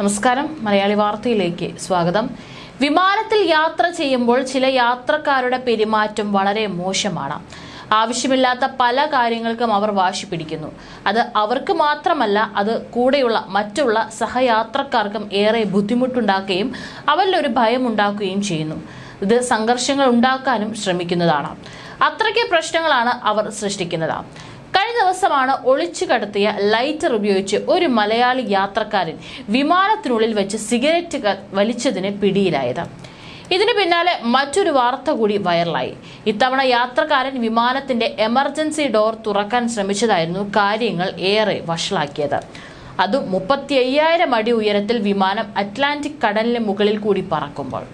നമസ്കാരം. മലയാളി വാർത്തയിലേക്ക് സ്വാഗതം. വിമാനത്തിൽ യാത്ര ചെയ്യുമ്പോൾ ചില യാത്രക്കാരുടെ പെരുമാറ്റം വളരെ മോശമാണ്. ആവശ്യമില്ലാത്ത പല കാര്യങ്ങൾക്കും അവർ വാശി പിടിക്കുന്നു. അത് അവർക്ക് മാത്രമല്ല അത് കൂടെയുള്ള മറ്റുള്ള സഹയാത്രക്കാർക്കും ഏറെ ബുദ്ധിമുട്ടുണ്ടാക്കുകയും അവരിലൊരു ഒരു ഭയം ഉണ്ടാക്കുകയും ചെയ്യുന്നു. ഇത് സംഘർഷങ്ങൾ ഉണ്ടാക്കാനും ശ്രമിക്കുന്നതാണ്. അത്രയ്ക്ക് പ്രശ്നങ്ങളാണ് അവർ സൃഷ്ടിക്കുന്നത്. കഴിഞ്ഞ ദിവസമാണ് ഒളിച്ചു കടത്തിയ ലൈറ്റർ ഉപയോഗിച്ച് ഒരു മലയാളി യാത്രക്കാരൻ വിമാനത്തിനുള്ളിൽ വെച്ച് സിഗരറ്റ് വലിച്ചതിന് പിടിയിലായത്. ഇതിന് പിന്നാലെ മറ്റൊരു വാർത്ത കൂടി വൈറലായി. ഇത്തവണ യാത്രക്കാരൻ വിമാനത്തിന്റെ എമർജൻസി ഡോർ തുറക്കാൻ ശ്രമിച്ചതായിരുന്നു കാര്യങ്ങൾ ഏറെ വഷളാക്കിയത്. അതും മുപ്പത്തി അയ്യായിരം അടി ഉയരത്തിൽ വിമാനം അറ്റ്ലാന്റിക് കടലിന് മുകളിൽ കൂടി പറക്കുമ്പോൾ.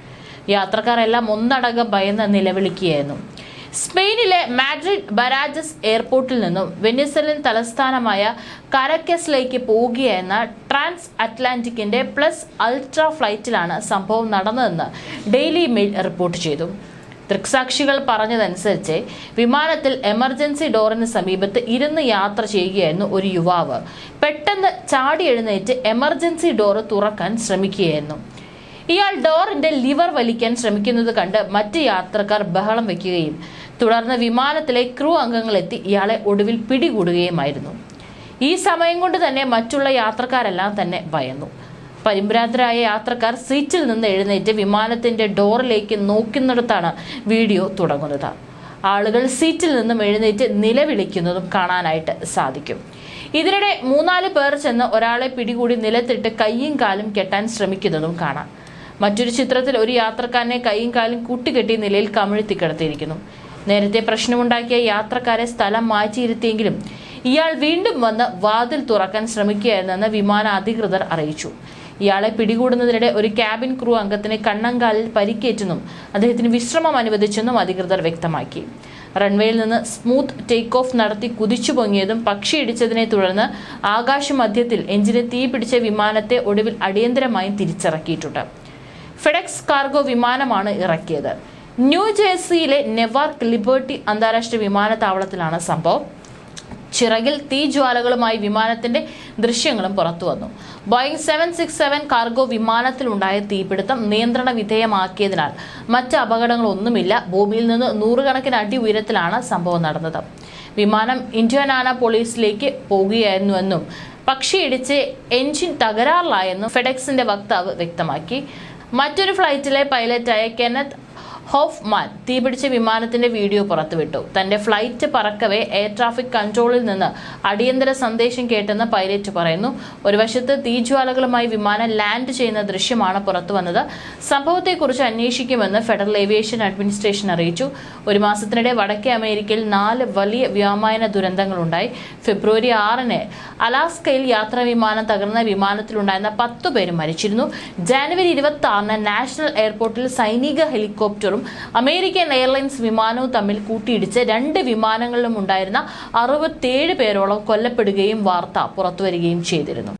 യാത്രക്കാരെല്ലാം ഒന്നടങ്കം ഭയന്ന് നിലവിളിക്കുകയായിരുന്നു. സ്പെയിനിലെ മാഡ്രിഡ് ബരാജസ് എയർപോർട്ടിൽ നിന്നും വെനിസലൻ തലസ്ഥാനമായ കരക്കസിലേക്ക് പോവുകയെന്ന ട്രാൻസ് അറ്റ്ലാന്റിക്കിന്റെ പ്ലസ് അൾട്രാ ഫ്ലൈറ്റിലാണ് സംഭവം നടന്നതെന്ന് ഡെയിലി മെയിൽ റിപ്പോർട്ട് ചെയ്തു. ദൃക്സാക്ഷികൾ പറഞ്ഞതനുസരിച്ച് വിമാനത്തിൽ എമർജൻസി ഡോറിന് സമീപത്ത് ഇരുന്ന് യാത്ര ചെയ്യുകയായിരുന്നു ഒരു യുവാവ്. പെട്ടെന്ന് ചാടി എഴുന്നേറ്റ് എമർജൻസി ഡോറ് തുറക്കാൻ ശ്രമിക്കുകയായിരുന്നു. ഇയാൾ ഡോറിന്റെ ലിവർ വലിക്കാൻ ശ്രമിക്കുന്നത് കണ്ട് മറ്റ് യാത്രക്കാർ ബഹളം വെക്കുകയും തുടർന്ന് വിമാനത്തിലെ ക്രൂ അംഗങ്ങളെത്തി ഇയാളെ ഒടുവിൽ പിടികൂടുകയുമായിരുന്നു. ഈ സമയം കൊണ്ട് തന്നെ മറ്റുള്ള യാത്രക്കാരെല്ലാം തന്നെ ഭയന്നു. പരിഭ്രാന്തരായ യാത്രക്കാർ സീറ്റിൽ നിന്ന് എഴുന്നേറ്റ് വിമാനത്തിന്റെ ഡോറിലേക്ക് നോക്കുന്നിടത്താണ് വീഡിയോ തുടങ്ങുന്നത്. ആളുകൾ സീറ്റിൽ നിന്നും എഴുന്നേറ്റ് നിലവിളിക്കുന്നതും കാണാനായിട്ട് സാധിക്കും. ഇതിനിടെ മൂന്നാൽ പേർ ചെന്ന് ഒരാളെ പിടികൂടി നിലത്തിട്ട് കൈയും കാലും കെട്ടാൻ ശ്രമിക്കുന്നതും കാണാം. മറ്റൊരു ചിത്രത്തിൽ ഒരു യാത്രക്കാരനെ കൈയും കാലും കൂട്ടുകെട്ടി നിലയിൽ കമിഴ്ത്തി കിടത്തിയിരിക്കുന്നു. നേരത്തെ പ്രശ്നമുണ്ടാക്കിയ യാത്രക്കാരെ സ്ഥലം മാറ്റിയിരുത്തിയെങ്കിലും ഇയാൾ വീണ്ടും വന്ന് വാതിൽ തുറക്കാൻ ശ്രമിക്കുകയായിരുന്നെന്ന് വിമാന അധികൃതർ അറിയിച്ചു. ഇയാളെ പിടികൂടുന്നതിനിടെ ഒരു ക്യാബിൻ ക്രൂ അംഗത്തിന് കണ്ണങ്കാലിൽ പരിക്കേറ്റെന്നും അദ്ദേഹത്തിന് വിശ്രമം അനുവദിച്ചെന്നും അധികൃതർ വ്യക്തമാക്കി. റൺവേയിൽ നിന്ന് സ്മൂത്ത് ടേക്ക് ഓഫ് നടത്തി കുതിച്ചു പൊങ്ങിയതും പക്ഷിയിടിച്ചതിനെ തുടർന്ന് ആകാശമധ്യത്തിൽ എഞ്ചിന് തീ പിടിച്ച വിമാനത്തെ ഒടുവിൽ അടിയന്തരമായും തിരിച്ചിറക്കിയിട്ടുണ്ട്. ഫെഡക്സ് കാർഗോ വിമാനമാണ് ഇറക്കിയത്. ന്യൂ ജേഴ്സിയിലെ നെവാർക്ക് ലിബർട്ടി അന്താരാഷ്ട്ര വിമാനത്താവളത്തിലാണ് സംഭവം. ചിറകിൽ തീജ്വാലകളുമായി വിമാനത്തിന്റെ ദൃശ്യങ്ങളും പുറത്തു വന്നു. Boeing seven six seven cargo വിമാനത്തിലുണ്ടായ തീപിടുത്തം നിയന്ത്രണ വിധേയമാക്കിയതിനാൽ മറ്റ് അപകടങ്ങളൊന്നുമില്ല. ഭൂമിയിൽ നിന്ന് നൂറുകണക്കിന് അടി ഉയരത്തിലാണ് സംഭവം നടന്നത്. വിമാനം ഇന്ത്യനാന പോലീസിലേക്ക് പോകുകയായിരുന്നുവെന്നും പക്ഷിയിടിച്ച് എഞ്ചിൻ തകരാറിലായെന്നും ഫെഡക്സിന്റെ വക്താവ് വ്യക്തമാക്കി. മറ്റൊരു ഫ്ലൈറ്റിലെ പൈലറ്റായ കെനത്ത് ഹോഫ്മാൻ തീപിടിച്ച വിമാനത്തിന്റെ വീഡിയോ പുറത്തുവിട്ടു. തന്റെ ഫ്ലൈറ്റ് പറക്കവേ എയർ ട്രാഫിക് കൺട്രോളിൽ നിന്ന് അടിയന്തര സന്ദേശം കേട്ടെന്ന് പൈലറ്റ് പറയുന്നു. ഒരു വശത്ത് തീജ്വാലകളുമായി വിമാനം ലാൻഡ് ചെയ്യുന്ന ദൃശ്യമാണ് പുറത്തുവന്നത്. സംഭവത്തെക്കുറിച്ച് അന്വേഷിക്കുമെന്ന് ഫെഡറൽ ഏവിയേഷൻ അഡ്മിനിസ്ട്രേഷൻ അറിയിച്ചു. ഒരു മാസത്തിനിടെ വടക്കേ അമേരിക്കയിൽ നാല് വലിയ വ്യോമയന ദുരന്തങ്ങളുണ്ടായി. ഫെബ്രുവരി ആറിന് അലാസ്കയിൽ യാത്രാ വിമാനം തകർന്ന വിമാനത്തിലുണ്ടായിരുന്ന പത്തു പേരും മരിച്ചിരുന്നു. ജാനുവരി ഇരുപത്തി ആറിന് നാഷണൽ എയർപോർട്ടിൽ സൈനിക ഹെലികോപ്റ്ററും അമേരിക്കൻ എയർലൈൻസ് വിമാനവും തമ്മിൽ കൂട്ടിയിടിച്ച് രണ്ട് വിമാനങ്ങളിലും ഉണ്ടായിരുന്ന അറുപത്തിയേഴ് പേരോളം കൊല്ലപ്പെടുകയും വാർത്ത പുറത്തുവരികയും ചെയ്തിരുന്നു.